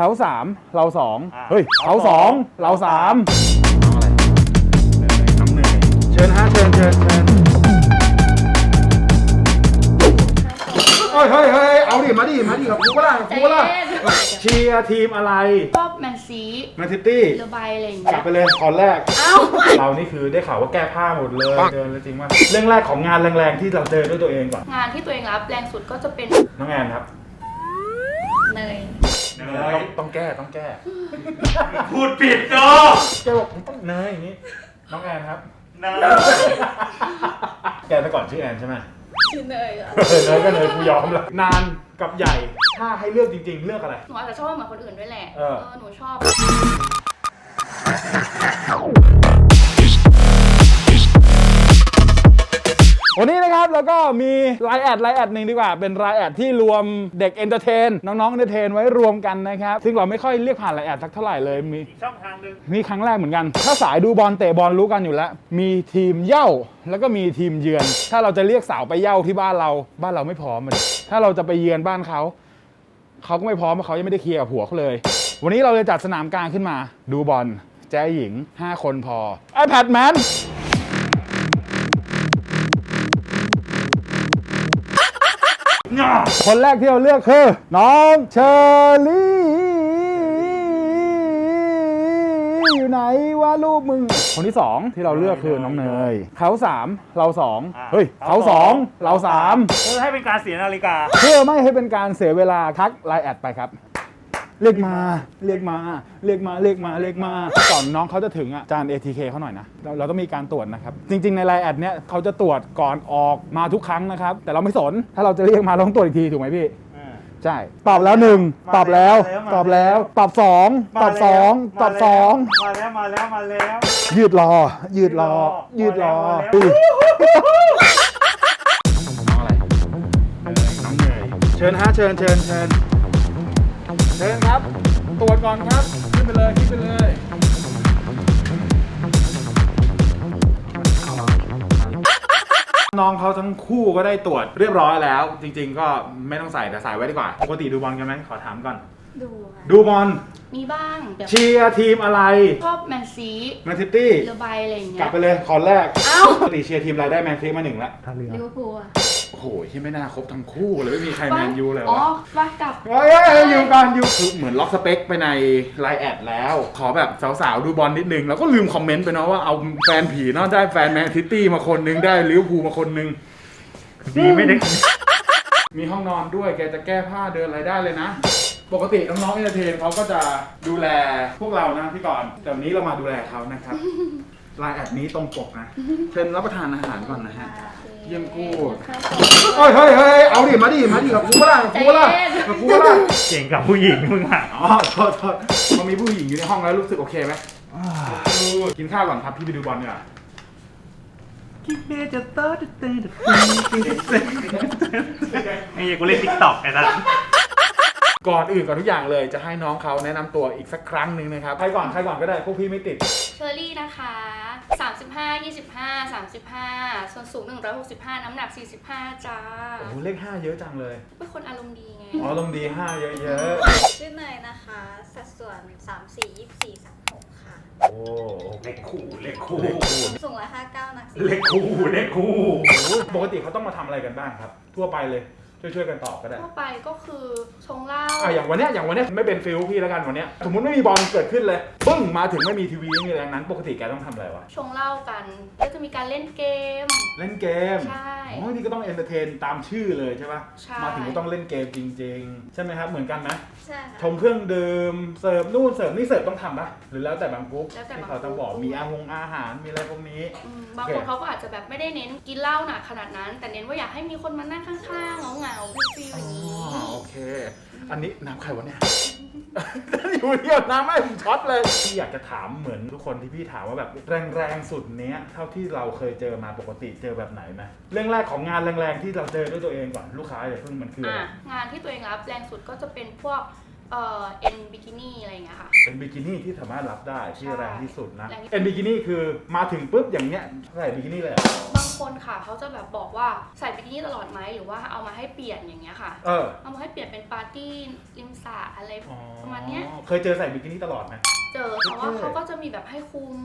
เขาสามเราสองอ่า เฮ้ยเขาสองเราสามน้องเนยเชิญฮะเชิญเชิญเชิญเฮ้ยเฮ้ยเฮ้ยเอาดิมาดิมาดิกับกูก็ได้กับกูก็ได้ใจเย็นเชียร์ทีมอะไรชอบแมนซีแมนซิตี้เรือใบอะไรอย่างกเงี้ลับยไปเลยตอนแรก เอ้าเรานี่คือได้ข่าวว่าแก้ผ้าหมดเลยเดินเลยจริงว่าเรื่องแรกของงานแรงๆที่เราเจอด้วยตัวเองก่อนงานที่ตัวเองรับแรงสุดก็จะเป็นน้องแอนครับ เนยต้องต้องแก้ต้องแก้ พูดผิดโจแกบอกผมต้องเนยอย่างนี้ น้องแอนครับนะแกแต่ก่อนชื่อแอนใช่ไหมชื่อเนยเหรอเออเนยก็เนยกูยอมแล้วนานกับใหญ่ ถ้าให้เลือกจริง ๆ เลือกอะไร หนูอาจจะชอบเหมือนคนอื่นด้วยแหละ เออหนูชอบ วันนี้นะครับแล้วก็มีไลน์แอดไลน์แอดหนึ่งดีกว่า เป็นไลน์แอดที่รวมเด็กเอนเตอร์เทนน้องๆเอนเตอร์เทนไว้รวมกันนะครับ ซึ่งเราไม่ค่อยเรียกผ่านไลน์แอดสักเท่าไหร่เลยมี อีกช่องทางหนึ่งมีครั้งแรกเหมือนกัน ถ้าสายดูบอลเตะบอลรู้กันอยู่แล้ว มีทีมเหย้าแล้วก็มีทีมเยือน ถ้าเราจะเรียกสาวไปเหย้าที่บ้านเรา บ้านเราไม่พร้อมมันถ้าเราจะไปเยือนบ้านเขา เขาก็ไม่พร้อมเพราะเขายังไม่ได้เคลียร์กับผัวเขาเลย วันนี้เราเลยจัดสนามกลางขึ้นมา ดูบอลแจ้หญิง 5 คนพอ iPad Man คนแรกที่เราเลือกคือ น้องเชอรี่อยู่ไหนวะลูกมึง คนที่สองที่เราเลือกคือน้องเนยเขาสามเราสองเฮ้ยเขาสองเราสามเพื่อให้เป็นการเสียนาฬิกา เพื่อไม่ให้เป็นการเสียเวลาทักไลน์แอดไปครับ เรียกมาเรียกมาเรียกมาเรียกมาเรียกมาก่อนน้องเขาจะถึงอะจาน ATK เขาหน่อยนะเราเราต้องมีการตรวจนะครับ จริง ๆ ในไลน์แอดเนี้ยเขาจะตรวจก่อนออกมาทุกครั้งนะครับ แต่เราไม่สนถ้าเราจะเรียกมาเราต้องตรวจอีกทีถูกไหมพี่ ใช่ ตอบแล้วหนึ่งตอบแล้ว ตอบแล้ว ตอบสองตอบสองตอบสองมาแล้วมาแล้วมาแล้ว ยืดรอ ยืดรอ ยืดรอมาแล้วอุ้ยน้องอะไรน้องเนยเชิญฮะเชิญเชิญเชิญ เชิญครับ ตรวจก่อนครับ ขึ้นไปเลยขึ้นไปเลยน้องเขาทั้งคู่ก็ได้ตรวจเรียบร้อยแล้ว จริง ๆ ก็ไม่ต้องใส่แต่ใส่ไว้ดีกว่าปกติดูบอลกันไหมขอถามก่อน ดูค่ะดูบอลมีบ้างเดี๋ยวเชียร์ทีมอะไรชอบแมนซีแมนซิตี้เรือใบอะไรอย่างกเงี้ลับย ไปเลยคอนแรกเอ้า ปกติเชียร์ทีมอะไรได้แมนซีมาหนึ่งแล้วลิเวอร์พูลอะ โอ้โหที่ไม่น่าครบทั้งคู่เลยไม่มีใครแมนยูเลยวะอ๋อว่ากลับเฮ้ยเฮ้ยเฮ้ยอยู่กันอยู่คือเหมือนล็อกสเปคไปในไลน์แอดแล้ว ขอแบบสาวๆ ดูบอลนิดนึง แล้วก็ลืมคอมเมนต์ไปเนาะว่าเอาแฟนผีเนาะได้แฟนแมนซิตี้มาคนนึงได้ลิเวอร์พูลมาคนนึง ดีไม่ได้ มีห้องนอนด้วยแกจะแก้ผ้าเดินอะไรได้เลยนะ ปกติน้องๆเอนเตอร์เทนเขาก็จะดูแลพวกเรานะพี่ก่อนแต่วันนี้เรามาดูแลเขานะครับ ไลน์แอดนี้ตรงปกนะ เชิญรับประทานอาหารก่อนนะฮะ เยี่ยมกูด เฮ้ยเฮ้ยเฮ้ยเอาดิ มาดิ มาดิกับกูก็ได้กับกูก็ได้กับกูก็ได้เก่งกับผู้หญิงมึงอะอ๋อโทษโทษพอมีผู้หญิงอยู่ในห้องแล้วรู้สึกโอเคไหมกินข้าวก่อนครับพี่ไปดูบอลดีกว่าไอ้เหี้ยกูเล่นทิกตอกไอ้สัส ก่อนอื่นก่อนทุกอย่างเลยจะให้น้องเขาแนะนำตัวอีกสักครั้งหนึ่งนะครับใครก่อนใครก่อนก็ได้พวกพี่ไม่ติด เชอรี่นะคะ 35 25 35 ส่วนสูง 165 น้ำหนัก 45 จ้า โอ้โหเลขห้าเยอะจังเลยเป็นคนอารมณ์ดีไง อ๋อลงดีห้าเยอะชื่อเนยนะคะ สัดส่วน 3 4 24 36 ค่ะ ๆโอ้เล็กคู่เล็กคู่เลขคู่สูง159หนักเล็กคู่เล็กคู่ ปกติเขาต้องมาทำอะไรกันบ้างครับ ทั่วไปเลย ช่วยๆกันตอบก็ได้ ทั่วไปก็คือชงเหล้าอะอย่างวันเนี้ยอย่างวันเนี้ยไม่เป็นฟิลพี่แล้วกันวันเนี้ยสมมติไม่มีบอลเกิดขึ้นเลยปึ้งมาถึงไม่มีทีวีไม่มีอะไรทั้งนั้น ปกติแกต้องทำอะไรวะ ชงเหล้ากัน ก็จะมีการเล่นเกม เล่นเกมใช่อ๋อนี่ก็ต้องเอนเตอร์เทนตามชื่อเลยใช่ปะใช่ มาถึงก็ต้องเล่นเกมจริง ๆ ใช่ไหมครับ เหมือนกันไหมใช่ค่ะชมเครื่องดื่มเสิร์ฟนู่นเสิร์ฟนี่เสิร์ฟต้องทำปะหรือแล้วแต่บางกรุ๊ปแล้วแต่ที่บางเขาต้องบอกกรุ๊ป มีอาวงอาหารมีอะไรพวกนี้ อืมบางคนโอเคเขาก็อาจจะแบบไม่ได้เน้นกินเหล้าหนักขนาดนั้น แต่เน้นว่าอยากให้มีคนมานั่งข้าง อันนี้น้ำใครวะเนี่ย อยู่เดียวน้ำไม่ผมช็อตเลยพี่อยากจะถามเหมือนทุกคนที่พี่ถามว่าแบบแรงๆสุดเนี้ยเท่าที่เราเคยเจอมาปกติเจอแบบไหนไหมเรื่องแรกของงานแรงๆที่เราเจอด้วยตัวเองก่อนลูกค้าอย่าเพิ่งมันคืออะไร อะงานที่ตัวเองรับแรงสุดก็จะเป็นพวก เอ่อเอ็นบิกินี่อะไรอย่างเงี้ยค่ะ เป็นบิกินี่ที่สามารถรับได้ที่ใช่แรงที่สุดนะแรงที่สุดเป็นบิกินี่คือมาถึงปุ๊บอย่างเงี้ยใส่บิกินี่เลยเหรอบางคนค่ะเขาจะแบบบอกว่าใส่บิกินี่ตลอดไหมหรือว่าเอามาให้เปลี่ยนอย่างเงี้ยค่ะ เออเอามาให้เปลี่ยนเป็นปาร์ตี้ริมสระอะไร อ๋อประมาณเนี้ย เคยเจอใส่บิกินี่ตลอดไหม เจอแต่ว่าโอเคเขาก็จะมีแบบให้คุม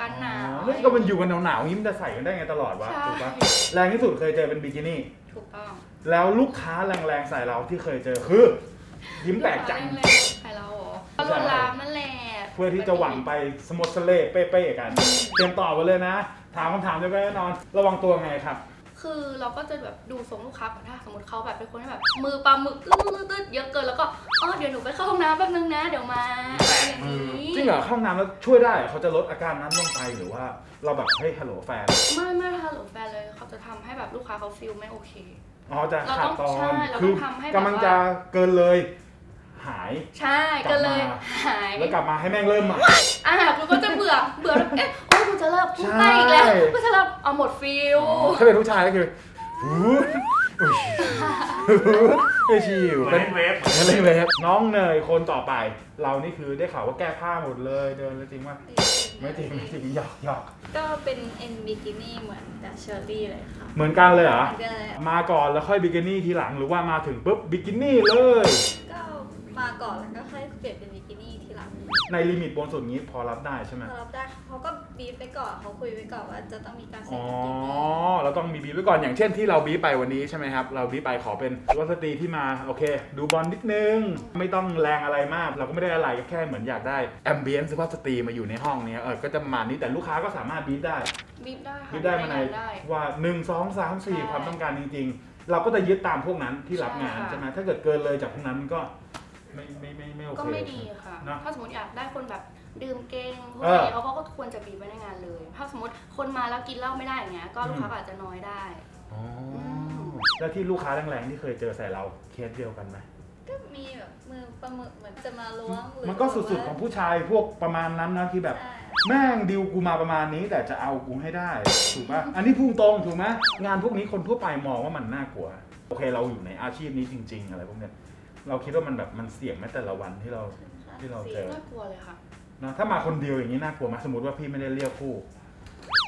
กันหนาวอ๋อนี่ก็มันอยู่กันหนาวๆอย่างนี้มันจะใส่กันได้ไงตลอดวะใช่ถูกปะแรงที่สุดเคยเจอเป็นบิกินี่ ถูกต้อง แล้วลูกค้าแรงๆใส่เราที่เคยเจอคือ ยิ้มแปลกจังลูค้าแรงๆใครเราเหรอก็ลวนลามนั่นแหละเพื่อที่จะหวังไปสมดสเลเป้ๆกัน เตรียมตอบมาเลยนะ ถามคำถามเดียวกันแน่นอน ระวังตัวไงครับ คือเราก็จะแบบดูทรงลูกค้าก่อนถ้าสมมติเขาแบบเป็นคนที่แบบมือปลาหมึกตืดๆเยอะเกินแล้วก็อ๋อเดี๋ยวหนูไปเข้าห้องน้ำแป๊บนึงนะ เดี๋ยวมาอย่างนี้จริงเหรอเข้าห้องน้ำแล้วช่วยได้เหรอเขาจะลดอาการนั้นลงไปหรือว่า เราแบบเฮ้ยฮัลโหลแฟน ไม่ไม่ฮัลโหลแฟนเลยเขาจะทำให้แบบลูกค้าเขาฟีลไม่โอเค อ๋อจะขาดตอเราต้นองใช่เราคืต้องทำให้แบบกำลังจะเกินเลย หาย ใช่ก็เลยกลับมา หายแล้วกลับมาให้แม่งเริ่มใหม่ อ่าคุณก็จะเบื่อเบื่อแบบเอ๊ะโอ้ยกูจะเลิกกูไปอีกแล้วใช่ กูจะเลิกเอาหมดฟีลถ้าเป็นผู้ชายก็คือหูอุ๊ยไม่ชิวเหมือนเล่นเวฟเล่นเลยครับน้องเนยคนต่อไป เรานี่คือได้ข่าวว่าแก้ผ้าหมดเลยเดินเลยจริงว่า ไม่จริงไม่จริงหยอกหยอกก็เป็นเอ็นบิกินี่เหมือนกับเชอร์รี่เลยค่ะเหมือนกันเลยเหรอเหมือนกันเลยมาก่อนแล้วค่อยบิกินี่ทีหลังหรือว่ามาถึงปุ๊บบิกินี่เลย ก็มาก่อนแล้วก็ค่อยเปลี่ยนเป็นบิกินี่ทีหลังในลิมิตบนสุดนี้พอรับได้ใช่ไหมพอรับได้เขาก็ บีบไปก่อนเขาคุยไปก่อนว่าจะต้องมีการใส่อ๋อ บิกินี่เราต้องมีบีบไว้ก่อนอย่างเช่นที่เราบีบไปวันนี้ใช่ไหมครับ เราบีบไปขอเป็นวัสตรีที่มาโอเค ดูบอลนิดนึง ไม่ต้องแรงอะไรมาก เราก็ไม่ได้อะไรก็แค่เหมือนอยากได้แอมเบียนซ์วัสตรีมาอยู่ในห้องเนี้ยเออก็จะประมาณนี้แต่ลูกค้าก็สามารถบีบได้ บีบได้ค่ะบีบได้มาในได้ ว่า 1 2 3 ใช่4 ความต้องการจริงๆ เราก็จะยึดตามพวกนั้นที่รับงานใช่ค่ะ ใช่ไหมถ้าเกิดเกินเลยจากพวกนั้นมันก็ไม่ไม่ไม่ไม่โอเค ก็ไม่ดีค่ะ เนอะ ถ้าสมมติอยากได้คนแบบ ดื่มเก่งพวกเออนี้เขาก็ควรจะบีบไว้ในงานเลย ถ้าสมมติคนมาแล้วกินเหล้าไม่ได้อย่างเงี้ยก็ลูกค้าก็อาจจะน้อยได้ อ๋อแล้วที่ลูกค้าแรงๆที่เคยเจอใส่เราเคสเดียวกันไหมก็มีแบบมือปลาหมึกเหมือนจะมาล้วงหรือมันก็สุดๆของผู้ชายพวกประมาณนั้นนะที่แบบ ใช่แม่งดิวกูมาประมาณนี้ แต่จะเอากูให้ได้ ถูกปะอันนี้พุ่งตรงถูกไหมงานพวกนี้คนทั่วไปมองว่ามันน่ากลัว โอเคเราอยู่ในอาชีพนี้จริง ๆ อะไรพวกเนี้ยเราคิดว่ามันแบบมันเสี่ยงแม้แต่ละวันที่เรา ที่เราเจอ น่ากลัวเลยค่ะ นะถ้ามาคนเดียวอย่างนี้น่ากลัวไหมสมมติว่าพี่ไม่ได้เรียกคู่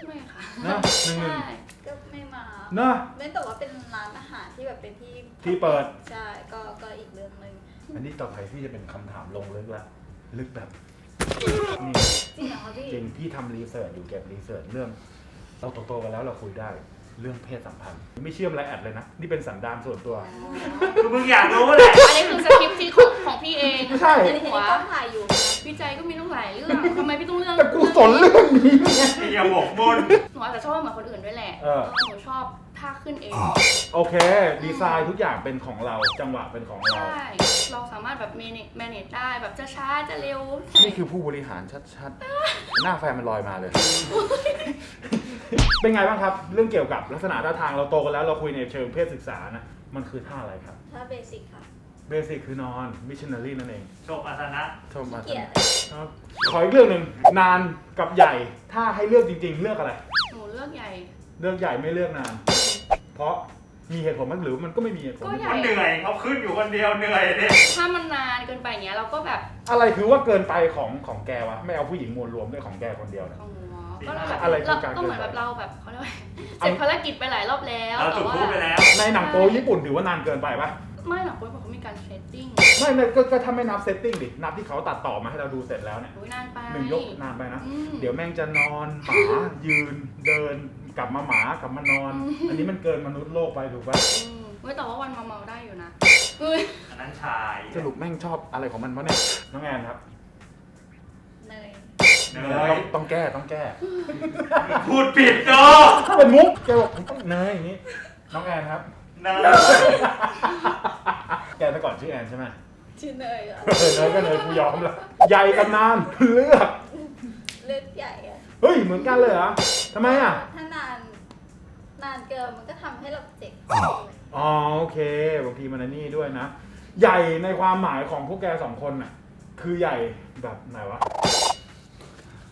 ไม่ค่ะเนอะหนึ่งหนึ่ง ใช่ก็ไม่มาเนอะ เว้นแต่ว่าเป็นร้านอาหารที่แบบเป็นที่ที่เปิด ใช่ก็ก็อีกเรื่องหนึ่งอันนี้ต่อไปพี่จะเป็นคำถามลงลึกละลึกแบบนี่จริงเหรอคะพี่จริงพี่ทำรีเสิร์ชอยู่เก็บรีเสิร์ชเรื่อง เราโตๆกันแล้วเราคุยได้เรื่องเพศสัมพันธ์ ไม่เชื่อมไรแอดเลยนะ นี่เป็นสันดานส่วนตัว คือมึงอยากรู้แหละอันนี้คือสคริปต์ที่ของ ของพี่เองไม่ใช่ อันนี้อันนี้ก็ถ่ายอยู่นะวิจัยก็มีต้องหลายเรื่องทำไมพี่ต้องเลือกแต่กูสนเรื่องนี้ไงไอ้อย่าหมกมุ่นหนูอาจจะชอบเหมือนคนอื่นด้วยแหละเออ หนูชอบท่าขึ้นเอง โอเค ดีไซน์ทุกอย่างเป็นของเรา จังหวะเป็นของเรา ใช่ เราสามารถแบบ manage manage ได้แบบจะช้าจะเร็วนี่คือผู้บริหารชัดๆ หน้าแฟนมันลอยมาเลย เป็นไงบ้างครับ เรื่องเกี่ยวกับลักษณะท่าทางเราโตกันแล้วเราคุยในเชิงเพศศึกษานะ มันคือท่าอะไรครับ ถ้าเบสิกค่ะ เบสิกคือนอน มิชชันนารีนั่นเองโชคอาสนะชมมาเกลียดครับขออีกเรื่องหนึ่งนานกับใหญ่ ถ้าให้เลือกจริง ๆ เลือกอะไร หนูเลือกใหญ่ เลือกใหญ่ไม่เลือกนาน เพราะมีเหตุผลไหมหรือมันก็ไม่มีเหตุผล ก็ใหญ่ มันเหนื่อยเขาขึ้นอยู่คนเดียวเหนื่อยดิถ้ามันนานเกินไปอย่างเงี้ยเราก็แบบอะไรคือว่าเกินไปของของแกวะไม่เอาผู้หญิงมวลรวมด้วยของแกคนเดียวนะ ของหนูอะก็เราแบบอะไรคือเราการก็เหมือนเกิแบนบไปเราแบบเขาเรียกว่าเสร็จภารกิจไปหลายรอบแล้วเราแต่จุดว่า พูดไปแล้ว ในหนังโปญี่ปุ่นถือว่านานเกินไปปะ ไม่หรอกคุณบอกเขามีการเซตติ้งไม่ไม่ก็ก็ถ้าไม่นับเซตติ้งดิ นับที่เขาตัดต่อมาให้เราดูเสร็จแล้วเนี่ย โอ้ยนานไปหนึ่งยกนานไปนะ อืม เดี๋ยวแม่งจะนอน หมายืนเดินกลับมาหมากลับมานอน อืม อันนี้มันเกินมนุษย์โลกไปถูกปะอืมเว้ยแต่ว่าวันเมาๆได้อยู่นะเฮ้ยอันนั้นชายสรุปแม่งชอบอะไรของมันวะเนี่ยน้องแอนครับเนยเหต้นื่ออยงต้องแก้ต้องแก้พูดผิดโจถ้าเป็นมุกแกบอกผมต้องเนยอย่างนี้น้องแอนครับเนยแกแต่ก่อนชื่อแอนใช่ไหมชื่อเนยเหรอเออเนยก็เนยกูยอมละใหญ่กับนานเลือกเลือดใหญ่อะเฮ้ยเหมือนกันเลยเหรอทำไมอะ ถ้านาน นานเกินมันก็ทำให้เราเจ็บอ๋อโอเคบางทีมันอันนี่ด้วยนะ ใหญ่ในความหมายของพวกแกสองคนน่ะ คือใหญ่แบบไหนวะ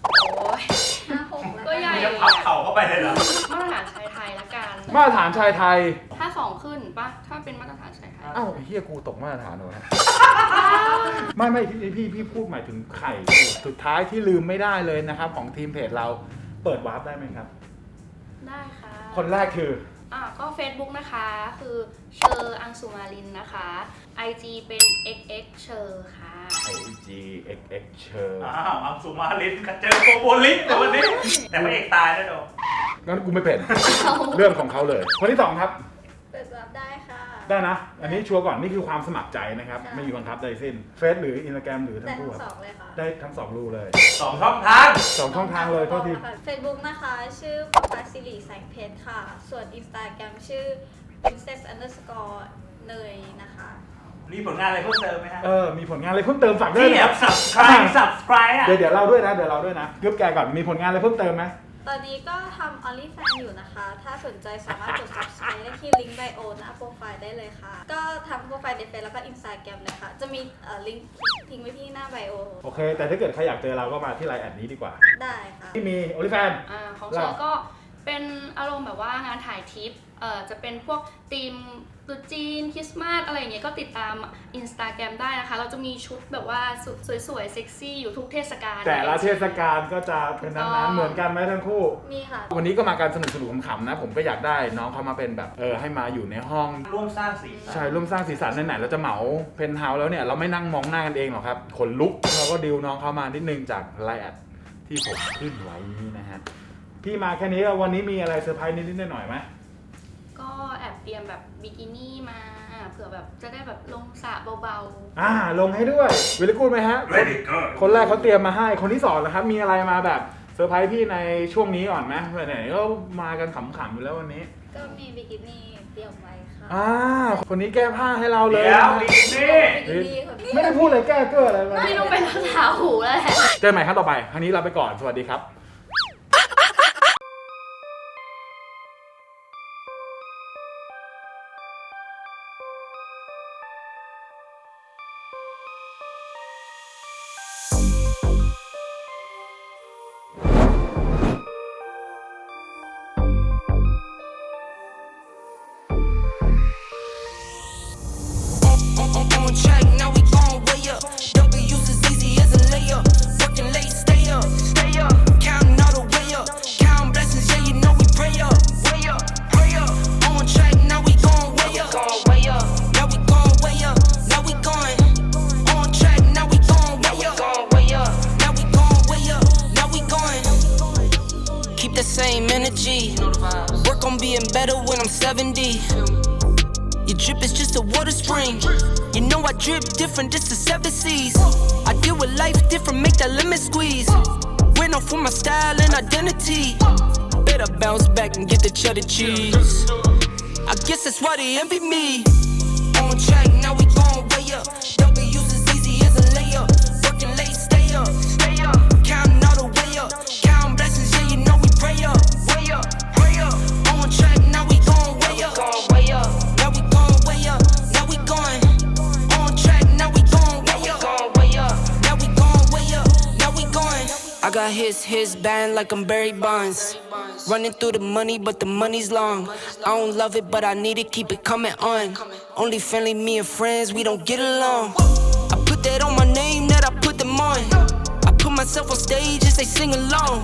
โอ้ยห้าหกแล้วก็ใหญ่มึงจะพับเข่าเข้าไปเลยเหรอ มาตรฐานช มาตรฐานชายไทย ถ้าสองขึ้นปะถ้าเป็นมาตรฐานชายไทยเอ้าไอ้เฮียกูตกมาตรฐานเหรอวะไม่ไม่พี่พี่พี่พูดหมายถึงไข่สุดท้ายที่ลืมไม่ได้เลยนะครับ ของทีมเพจเราเปิดวาร์ปได้ไหมครับ ได้ค่ะ คนแรกคือ อะก็ Facebook นะคะ คือเชอร์อังสุมารินนะคะ IG เป็น xx เชอร์ค่ะ IG XX เชอร์อ้าวอังสุมาลินกับเจอโกโบลินในวันนี้ แต่พระเอกตายแล้วโดงั้นกูไม่เป็น เรื่องของเขาเลย คนที่สองครับ เปิดรับได้ค่ะ ได้นะ อันนี้ชัวร์ก่อนนี่คือความสมัครใจนะครับ ใช่ ไม่มีบังคับใดสิ้นเฟซหรืออินสตาแกรมหรือทั้ได้งคู่ทั้งคสรับองเลยค่ะได้ทั้งสองรูเลยสองช่องทาง สองช่องทางเลยเท่าที่ เฟซบุ๊กนะคะ ชื่อประภาสิริแสงเพชรค่ะ ส่วน Instagram ชื่อ princess underscore เนยนะคะ มีผลงานอะไรเพิ่มเติมไหมฮะเออ มีผลงานอะไรเพิ่มเติมฝากด้วยที่แบนะบ subscribe subscribe อะ เดี๋ยวเดี๋ยวเราด้วยนะ เดี๋ยวเราด้วยนะกึ๊บแกก่อน มีผลงานอะไรเพิ่มเติมไหม ตอนนี้ก็ทำ OnlyFans อยู่นะคะ ถ้าสนใจสามารถกด subscribe ได้ที่ลิงก์ไบโอหน้าโปรไฟล์ได้เลยค่ะ ก็ทำโปรไฟล์ในเฟซแล้วก็ Instagram เลยค่ะ จะมีลิงก์ทิ้งไว้ที่หน้าไบโอ โอเค แต่ถ้าเกิดใครอยากเจอเราก็มาที่ไลน์แอดนี้ดีกว่า ได้ค่ะ ที่มีโอลิแฟน อ่าของแล้เชวอร์ก็เป็นอารมณ์แบบว่างานถ่ายทริปเอ่อจะเป็นพวกธีม ตรุษจีนคริสต์มาสอะไรอย่างเงี้ยก็ติดตามอินสตาแกรมได้นะคะ เราจะมีชุดแบบว่าสวยๆ เซ็กซี่อยู่ทุกเทศกาล แต่ละเทศกาลก็จะเป็นนั้นๆเหมือนกันไหมทั้งคู่ มีค่ะ วันนี้ก็มาการสนุกสนุกขำๆนะ ผมก็อยากได้น้องเขามาเป็นแบบเออให้มาอยู่ในห้องร่วมสร้างสีสันใช่ร่วมสร้างสีสันไหนๆเราจะเหมาเพนท์เฮาส์แล้วเนี่ยเราไม่นั่งมองหน้ากันเองหรอกครับขนลุกเราก็ดิวน้องเขามานิดนึงจากไลน์แอดที่ผมขึ้นไว้นี้นะฮะพี่มาแค่นี้วันนี้มีอะไรเซอร์ไพรส์นิดๆหน่อยๆไหมก็แอบ เตรียมแบบบิกินี่มาเผื่อแบบจะได้แบบลงสระเบาอ่าลงให้ด้วยวิลกูดไหมฮะเวลิเกอร์คนแรกเขาเตรียมมาให้ คนที่สองนะครับ มีอะไรมาแบบเซอร์ไพรส์พี่ในช่วงนี้ก่อนไหมไหนๆก็มากันขำๆอยู่แล้ววันนี้ก็มีบิกินี่เตรียมไว้ค่ะอ่า คนนี้แก้ผ้าให้เราเลยเดี๋ยวนะบิกินี่ บิกินี่คนนี้ไม่ได้พูดเลยแก้เก้ออะไรมาๆไม่ต้องเป็นภาษาหูแล้วแหละ เจอกันใหม่ครั้งต่อไป ครั้งนี้ลาไปก่อน สวัสดีครับ better when I'm 70. Your drip is just a water spring. You know I drip different, this the seven seas. I deal with life different, make that limit squeeze. Went off for my style and identity. Better bounce back and get the cheddar cheese. I guess that's why they envy me. On track, I got his, his band like I'm Barry Bonds. Running through the money, but the money's long. I don't love it, but I need it, keep it coming on. Only friendly, me and friends, we don't get along. I put that on my name, that I put them on. I put myself on stage as they sing along.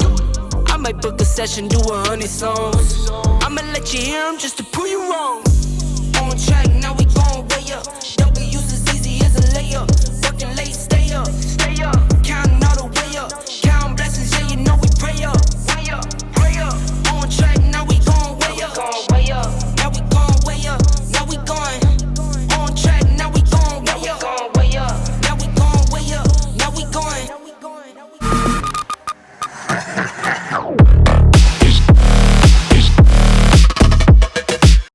I might book a session, do a hundred songs. I'ma let you hear 'em just to prove you wrong.